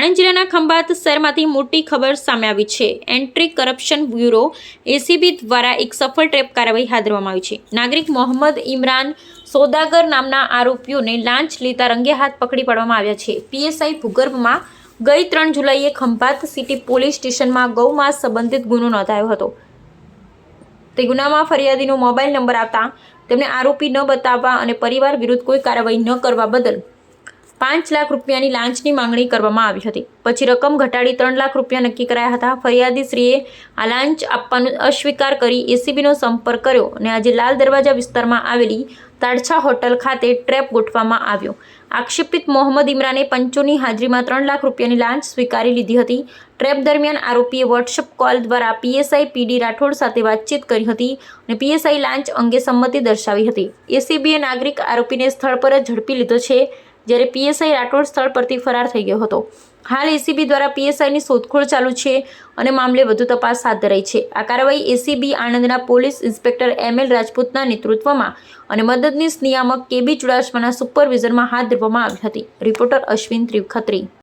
આણંદ જિલ્લાના ખંભાત શહેરમાંથી મોટી ખબર સામે આવી છે. એન્ટ્રી કરપ્શન બ્યુરો એસીબી દ્વારા એક સફળ ટ્રેપ કાર્યવાહી હાથ ધરવામાં આવી છે. નાગરિક મોહમ્મદ ઇમરાન સોદાગર નામના આરોપીઓને લાંચ લેતા રંગે હાથ પકડી પાડવામાં આવ્યા છે. પીએસઆઈ ભૂગર્ભમાં ગઈ ત્રણ જુલાઈએ ખંભાત સિટી પોલીસ સ્ટેશનમાં ગૌમાંસ સંબંધિત ગુનો નોંધાયો હતો. તે ગુનામાં ફરિયાદીનો મોબાઈલ નંબર આપતા તેમને આરોપી ન બતાવવા અને પરિવાર વિરુદ્ધ કોઈ કાર્યવાહી ન કરવા બદલ પાંચ લાખ રૂપિયાની લાંચની માંગણી કરવામાં આવી હતી. પછી રકમ ઘટાડી ત્રણ લાખ રૂપિયા નક્કી કરાયા હતા. ફરિયાદીશ્રીએ આ લાંચ આપવાનો અસ્વીકાર કરી એસીબીનો સંપર્ક કર્યો અને આજે લાલ દરવાજા વિસ્તારમાં આવેલી તાડછા હોટલ ખાતે ટ્રેપ ગોઠવવામાં આવ્યો. આક્ષેપિત મોહમ્મદ ઇમરાને પંચોની હાજરીમાં ત્રણ લાખ રૂપિયાની લાંચ સ્વીકારી લીધી હતી. ટ્રેપ દરમિયાન આરોપીએ વોટ્સઅપ કોલ દ્વારા પીએસઆઈ પીડી રાઠોડ સાથે વાતચીત કરી હતી અને પીએસઆઈ લાંચ અંગે સંમતિ દર્શાવી હતી. એસીબીએ નાગરિક આરોપીને સ્થળ પર જ ઝડપી લીધો છે. જ્યારે પીએસઆઈ રાઠોડ સ્થળ પરથી ફરાર થઈ ગયો હતો. હાલ એસીબી દ્વારા પીએસઆઈની શોધખોળ ચાલુ છે અને મામલે વધુ તપાસ હાથ ધરાઈ છે. આ કાર્યવાહી એસીબી આણંદના પોલીસ ઇન્સ્પેક્ટર એમ એલ રાજપૂતના નેતૃત્વમાં અને મદદનીશ નિયામક કેબી ચુડાસમાના સુપરવિઝરમાં હાથ ધરવામાં આવી હતી. રિપોર્ટર અશ્વિન ત્રિખત્રી.